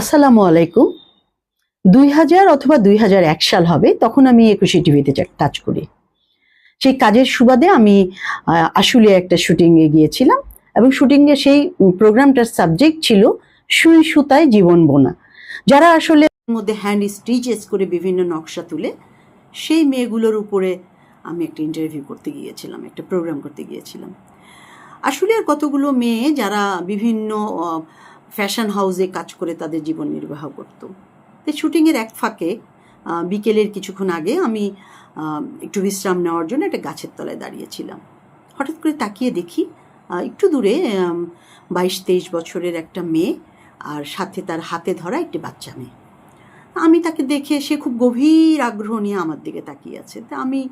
আসসালামু আলাইকুম। দুই হাজার অথবা দুই হাজার এক সাল হবে, তখন আমি একুশে টিভিতে কাজ করি। সেই কাজের সুবাদে আমি আশুলিয়া একটা শুটিংয়ে গিয়েছিলাম এবং শুটিংয়ে সেই প্রোগ্রামটার সাবজেক্ট ছিল সুই সুতায় জীবন বোনা। যারা আসলে মধ্যে হ্যান্ড স্টিচেস করে বিভিন্ন নকশা তুলে, সেই মেয়েগুলোর উপরে আমি একটা ইন্টারভিউ করতে গিয়েছিলাম, একটা প্রোগ্রাম করতে গিয়েছিলাম। আসলে আর কতগুলো মেয়ে যারা বিভিন্ন ফ্যাশন হাউসে কাজ করে তাদের জীবন নির্বাহ করত। তো শুটিংয়ের এক ফাঁকে বিকেলের কিছুক্ষণ আগে আমি একটু বিশ্রাম নেওয়ার জন্য একটা গাছের তলায় দাঁড়িয়েছিলাম। হঠাৎ করে তাকিয়ে দেখি একটু দূরে বাইশ তেইশ বছরের একটা মেয়ে আর সাথে তার হাতে ধরা একটি বাচ্চা মেয়ে। আমি তাকে দেখে সে খুব গভীর আগ্রহ নিয়ে আমার দিকে তাকিয়ে আছে। তা আমি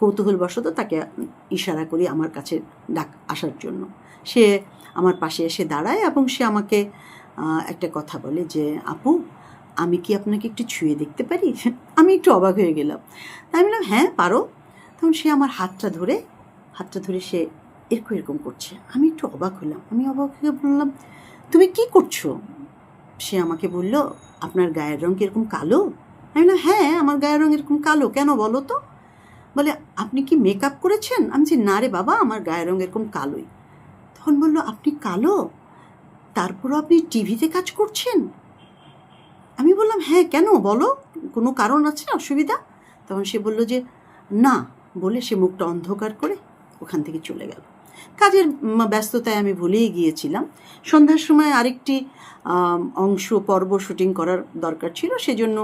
কৌতূহলবশত তাকে ইশারা করি আমার কাছে ডাক আসার জন্য। সে আমার পাশে এসে দাঁড়ায় এবং সে আমাকে একটা কথা বলে যে, আপু, আমি কি আপনাকে একটু ছুঁয়ে দেখতে পারি? আমি একটু অবাক হয়ে গেলাম। তাই আমি বললাম হ্যাঁ পারো। তখন সে আমার হাতটা ধরে হাতটা ধরে সে এরকম এরকম করছে। আমি একটু অবাক হলাম। আমি অবাক হয়ে বললাম, তুমি কি করছ? সে আমাকে বলল, আপনার গায়ের রং কি এরকম কালো? আমি বললাম হ্যাঁ আমার গায়ের রং এরকম কালো, কেন বলো তো? বলে, আপনি কি মেকআপ করেছেন? আমি বলছি, না রে বাবা, আমার গায়ের রং এরকম কালোই। তখন বলল, আপনি কালো? তারপরও আপনি টিভিতে কাজ করছেন? আমি বললাম হ্যাঁ কেন বলো? কোনো কারণ আছে, অসুবিধা? তখন সে বলল যে, না, বলে সে মুখটা অন্ধকার করে ওখান থেকে চলে গেল। কাজের ব্যস্ততায় আমি ভুলেই গিয়েছিলাম। সন্ধ্যার সময় আরেকটি অংশ পর্ব শুটিং করার দরকার ছিল, সেজন্য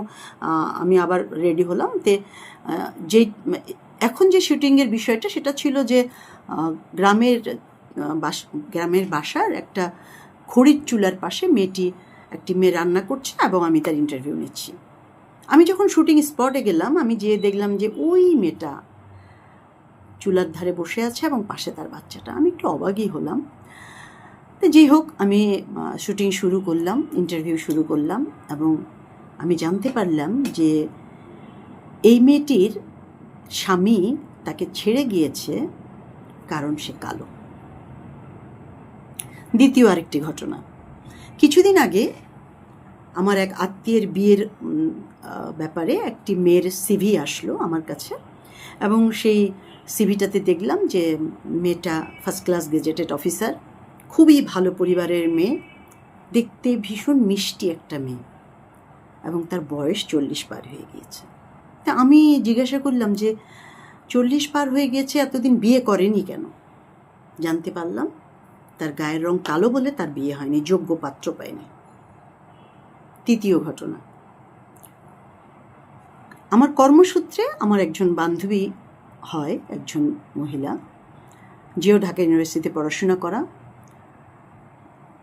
আমি আবার রেডি হলাম। তে যেই, এখন যে শুটিংয়ের বিষয়টা, সেটা ছিল যে গ্রামের বাস, গ্রামের বাসার একটা খড়ির চুলার পাশে মেয়েটি, একটি মেয়ে রান্না করছে এবং আমি তার ইন্টারভিউ নিচ্ছি। আমি যখন শুটিং স্পটে গেলাম, আমি যেয়ে দেখলাম যে, ওই মেয়েটা চুলার ধারে বসে আছে এবং পাশে তার বাচ্চাটা। আমি একটু অবাকই হলাম। তো যেই হোক, আমি শুটিং শুরু করলাম ইন্টারভিউ শুরু করলাম এবং আমি জানতে পারলাম যে এই মেয়েটির স্বামী তাকে ছেড়ে গিয়েছে কারণ সে কালো। দ্বিতীয় আরেকটি ঘটনা। কিছুদিন আগে আমার এক আত্মীয়ের বিয়ের ব্যাপারে একটি মেয়ের সিভি আসলো আমার কাছে এবং সেই সিভিটাতে দেখলাম যে মেয়েটা ফার্স্ট ক্লাস গেজেটেড অফিসার খুবই ভালো পরিবারের মেয়ে, দেখতে ভীষণ মিষ্টি একটা মেয়ে এবং তার বয়স চল্লিশ পার হয়ে গিয়েছে। তা আমি জিজ্ঞাসা করলাম যে, চল্লিশ পার হয়ে গিয়েছে, এতদিন বিয়ে করেনি কেন? জানতে পারলাম তার গায়ের রং কালো বলে তার বিয়ে হয়নি, যোগ্য পাত্র পায়নি। তৃতীয় ঘটনা, আমার কর্মসূত্রে আমার একজন বান্ধবী হয় একজন মহিলা, যেও ঢাকা ইউনিভার্সিটিতে পড়াশোনা করা।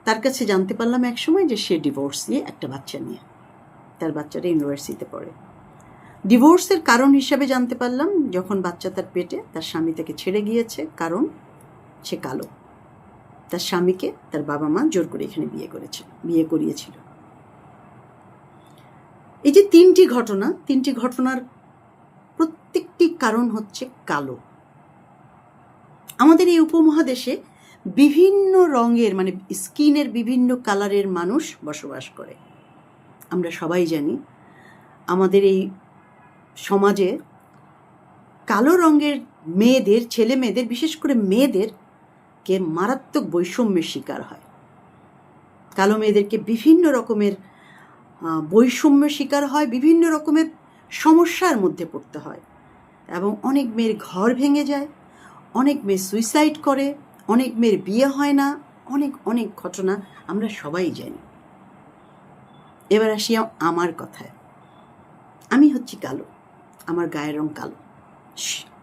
তার কাছে জানতে পারলাম এক সময় যে সে ডিভোর্স দিয়ে একটা বাচ্চা নিয়ে, তার বাচ্চাটা ইউনিভার্সিটিতে পড়ে। ডিভোর্সের কারণ হিসাবে জানতে পারলাম, যখন বাচ্চা তার পেটে, তার স্বামী তাকে ছেড়ে গিয়েছে, কারণ সে কালো। তার স্বামীকে তার বাবা মা জোর করে এখানে বিয়ে করেছে, বিয়ে করিয়েছিল। এই যে তিনটি ঘটনা, তিনটি ঘটনার কারণ হচ্ছে কালো। আমাদের এই উপমহাদেশে বিভিন্ন রঙের মানে স্কিনের বিভিন্ন কালারের মানুষ বসবাস করে। আমরা সবাই জানি আমাদের এই সমাজে কালো রঙের মেয়েদের, ছেলে মেয়েদের, বিশেষ করে মেয়েদের কে মারাত্মক বৈষম্যের শিকার হয়। কালো মেয়েদেরকে বিভিন্ন রকমের বৈষম্যের শিকার হয়, বিভিন্ন রকমের সমস্যার মধ্যে পড়তে হয়। এবং অনেক মেয়ের ঘর ভেঙে যায়, অনেক মেয়ে সুইসাইড করে, অনেক মেয়ের বিয়ে হয় না, অনেক অনেক ঘটনা আমরা সবাই জানি। এবার আসি আমার কথায়। আমি হচ্ছি কালো, আমার গায়ের রং কালো।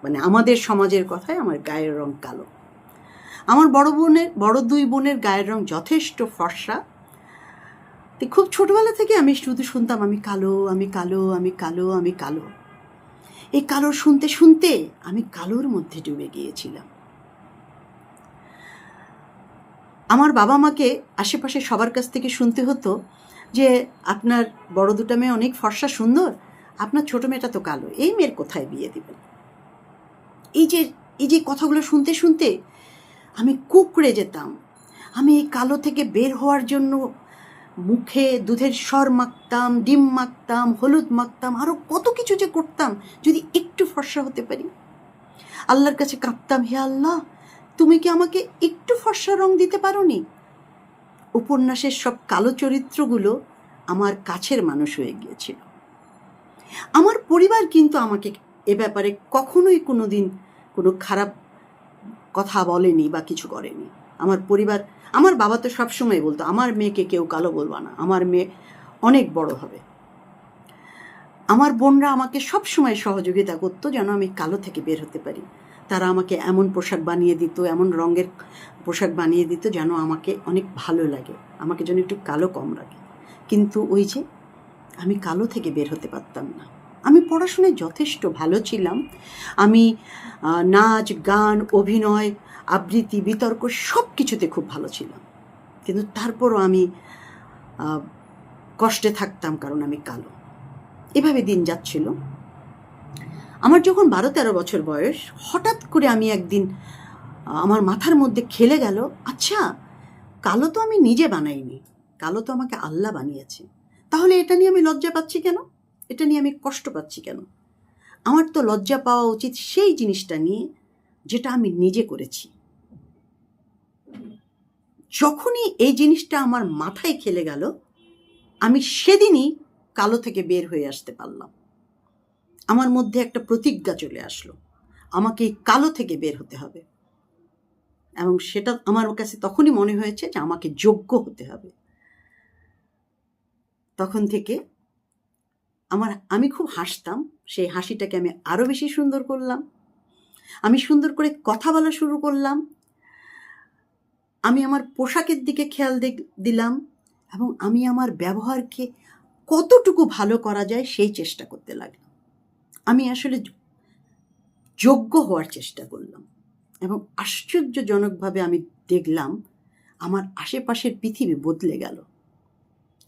মানে আমাদের সমাজের কথায় আমার গায়ের রং কালো। আমার বড় বোনের, বড় দুই বোনের গায়ের রং যথেষ্ট ফর্সা। খুব ছোটবেলা থেকে আমি শুধু শুনতাম, আমি কালো আমি কালো আমি কালো আমি কালো। এই কালো শুনতে শুনতে আমি কালোর মধ্যে ডুবে গিয়েছিলাম। আমার বাবা মাকে আশেপাশে সবার কাছ থেকে শুনতে হতো যে, আপনার বড় দুটা মেয়ে অনেক ফর্সা সুন্দর, আপনার ছোট মেয়েটা তো কালো, এই মেয়ের কোথায় বিয়ে দেবেন? এই যে এই যে কথাগুলো শুনতে শুনতে আমি কুকড়ে যেতাম। আমি এই কালো থেকে বের হওয়ার জন্য মুখে দুধের স্বর মাখতাম, ডিম মাখতাম, হলুদ মাখতাম আরও কত কিছু যে করতাম, যদি একটু ফর্সা হতে পারি। আল্লাহর কাছে কাঁপতাম হে আল্লাহ, তুমি কি আমাকে একটু ফর্সা রং দিতে পারো নি উপন্যাসের সব কালো চরিত্রগুলো আমার কাছের মানুষ হয়ে গিয়েছিল। আমার পরিবার কিন্তু আমাকে এ ব্যাপারে কখনোই কোনো দিন কোনো খারাপ কথা বলেনি বা কিছু করেনি। আমার পরিবার, আমার বাবা তো সবসময় বলতো, আমার মেয়েকে কেউ কালো বলবা না, আমার মেয়ে অনেক বড় হবে। আমার বোনরা আমাকে সব সময় সহযোগিতা করতো যেন আমি কালো থেকে বের হতে পারি। তারা আমাকে এমন পোশাক বানিয়ে দিত, এমন রঙের পোশাক বানিয়ে দিত যেন আমাকে অনেক ভালো লাগে, আমাকে যেন একটু কালো কম লাগে। কিন্তু ওই যে আমি কালো থেকে বের হতে পারতাম না। আমি পড়াশোনায় যথেষ্ট ভালো ছিলাম। আমি নাচ, গান, অভিনয়, আবৃত্তি, বিতর্ক সব কিছুতে খুব ভালো ছিলাম কিন্তু তারপরও আমি কষ্টে থাকতাম কারণ আমি কালো। এভাবে দিন যাচ্ছিল। আমার যখন বারো তেরো বছর বয়স, হঠাৎ করে আমি একদিন, আমার মাথার মধ্যে খেলে গেল আচ্ছা কালো তো আমি নিজে বানাইনি। কালো তো আমাকে আল্লাহ বানিয়েছে। তাহলে এটা নিয়ে আমি লজ্জা পাচ্ছি কেন? এটা নিয়ে আমি কষ্ট পাচ্ছি কেন? আমার তো লজ্জা পাওয়া উচিত সেই জিনিসটা নিয়ে, যেটা আমি নিজে করেছি। যখনই এই জিনিসটা আমার মাথায় খেলে গেল, আমি সেদিনই কালো থেকে বের হয়ে আসতে পারলাম। আমার মধ্যে একটা প্রতিজ্ঞা চলে আসলো, আমাকে কালো থেকে বের হতে হবে। এবং সেটা আমার কাছে তখনই মনে হয়েছে যে আমাকে যোগ্য হতে হবে। তখন থেকে আমার, আমি খুব হাসতাম, সেই হাসিটাকে আমি আরও বেশি সুন্দর করলাম। আমি সুন্দর করে কথা বলা শুরু করলাম আমি আমার পোশাকের দিকে খেয়াল দিলাম এবং আমি আমার ব্যবহারকে কতটুকু ভালো করা যায় সেই চেষ্টা করতে লাগলাম। আমি আসলে যোগ্য হওয়ার চেষ্টা করলাম এবং আশ্চর্যজনকভাবে আমি দেখলাম আমার আশেপাশের পৃথিবী বদলে গেল।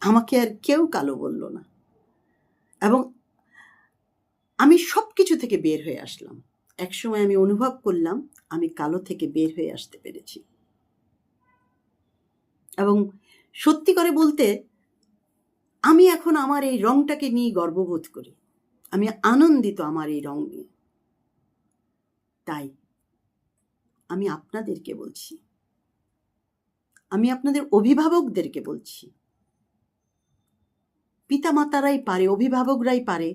আমাকে আর কেউ কালো বলল না এবং আমি সব কিছু থেকে বের হয়ে আসলাম। একসময় আমি অনুভব করলাম আমি কালো থেকে বের হয়ে আসতে পেরেছি। এবং সত্যি করে বলতে, আমি এখন আমার এই রংটাকে নিয়ে গর্ববোধ করি। আমি আনন্দিত আমার এই রং নিয়ে। তাই আমি আপনাদেরকে বলছি, আমি আপনাদের অভিভাবকদেরকে বলছি, পিতামাতারাই পারে, অভিভাবকরাই পারে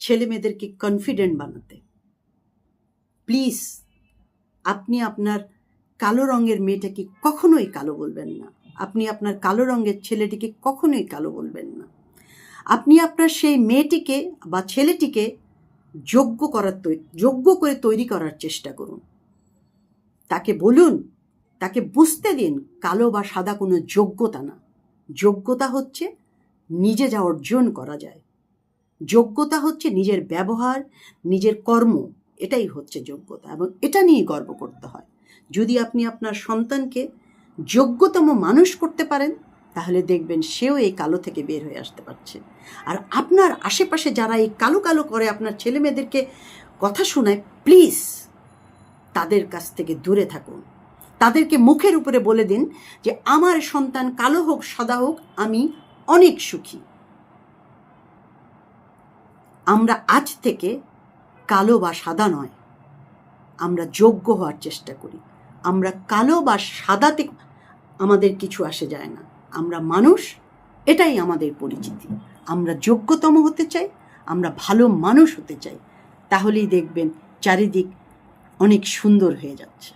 ছেলে মেয়েদেরকে কনফিডেন্ট বানাতে। প্লিজ আপনি আপনার কালো রঙের মেয়েটাকে কখনোই কালো বলবেন না। আপনি আপনার কালো রঙের ছেলেটিকে কখনোই কালো বলবেন না। আপনি আপনার সেই মেয়েটিকে বা ছেলেটিকে যোগ্য করার যোগ্য করে তৈরি করার চেষ্টা করুন। তাকে বলুন, তাকে বুঝতে দিন, কালো বা সাদা কোনো যোগ্যতা না। যোগ্যতা হচ্ছে নিজে যা অর্জন করা যায়। যোগ্যতা হচ্ছে নিজের ব্যবহার, নিজের কর্ম, এটাই হচ্ছে যোগ্যতা এবং এটা নিয়ে গর্ব করতে হয়। যদি আপনি আপনার সন্তানকে যোগ্যতম মানুষ করতে পারেন, তাহলে দেখবেন সেও এই কালো থেকে বের হয়ে আসতে পারছে। আর আপনার আশেপাশে যারা এই কালো কালো করে আপনার ছেলে মেয়েদেরকে কথা শোনায় প্লিজ তাদের কাছ থেকে দূরে থাকুন। তাদেরকে মুখের উপরে বলে দিন যে, আমার সন্তান কালো হোক, সাদা হোক, আমি অনেক সুখী। আমরা আজ থেকে কালো বা সাদা নয়, আমরা যোগ্য হওয়ার চেষ্টা করি। আমরা কালো বা সাদাতে আমাদের কিছু আসে যায় না। আমরা মানুষ, এটাই আমাদের পরিচিতি। আমরা যোগ্যতম হতে চাই, আমরা ভালো মানুষ হতে চাই। তাহলেই দেখবেন চারিদিক অনেক সুন্দর হয়ে যাচ্ছে।